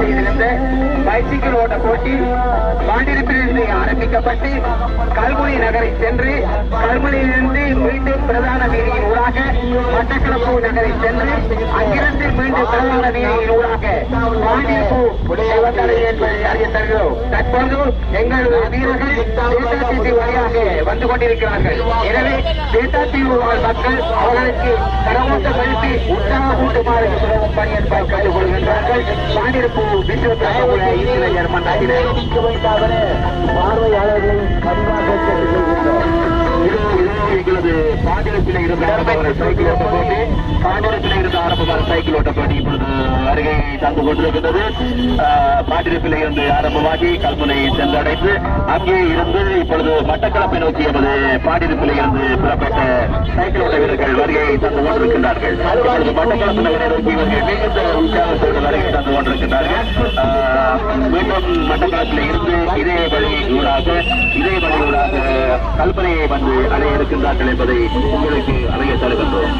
செய்திருந்த பைசிக்கிள் ஓட்ட போட்டி பாண்டிருப்பிலிருந்து ஆரம்பிக்கப்பட்டு கல்முனை நகரை சென்று கல்முனையிலிருந்து மீண்டும் பிரதான வீதியின் ஊடாக மட்டக்களப்பு நகரை சென்று அங்கிருந்து மீண்டும் பிரதான வீதியின் ஊடாக பாண்டிருப்பு வந்தடையும் என்பதை அறிய தருகிறோம் தற்பொழுது எங்கள் வீரர்கள் தேசாத்தீவு வழியாக வந்து கொண்டிருக்கிறார்கள். எனவே தேசாத்தீவு மக்கள் அவர்களுக்கு கரமூட்டம் எழுப்பி உற்சாகமூட்டுமாறு சுலபம் பணி மன்னாடினர் பார்வையாளர்களை பதிவாக கேட்டுக்கொள்கின்றோம். இது எங்களது பாண்டிரத்தில் இருந்து ஆரம்பமான சைக்கிள் ஓட்ட போட்டி. பாண்டிரத்தில் இருந்து ஆரம்பமான சைக்கிள் ஓட்ட போட்டி இப்பொழுது அருகே தந்து கொண்டிருக்கின்றது. பாண்டிரத்தில் இருந்து ஆரம்பமாகி கல்முனை சென்றடைந்து அங்கே இருந்து இப்பொழுது மட்டக்களப்பை நோக்கி எமது பாண்டிரத்தில் இருந்து புறப்பட்ட சைக்கிள் ஓட்ட வீரர்கள் வருகையை தந்து கொண்டிருக்கின்றார்கள். மட்டக்களப்பு நகரை நோக்கி இவர்கள் மிகுந்த உற்சாகத்தோடு வருகை தந்து மீண்டும் மட்டக்களப்பில் இருந்து இதே வழி ஊடாக இதே வழி ஊடாக கல்பனையை வந்து அடைய இருக்கின்றார்கள் என்பதை உங்களுக்கு அறிய தருகின்றோம்.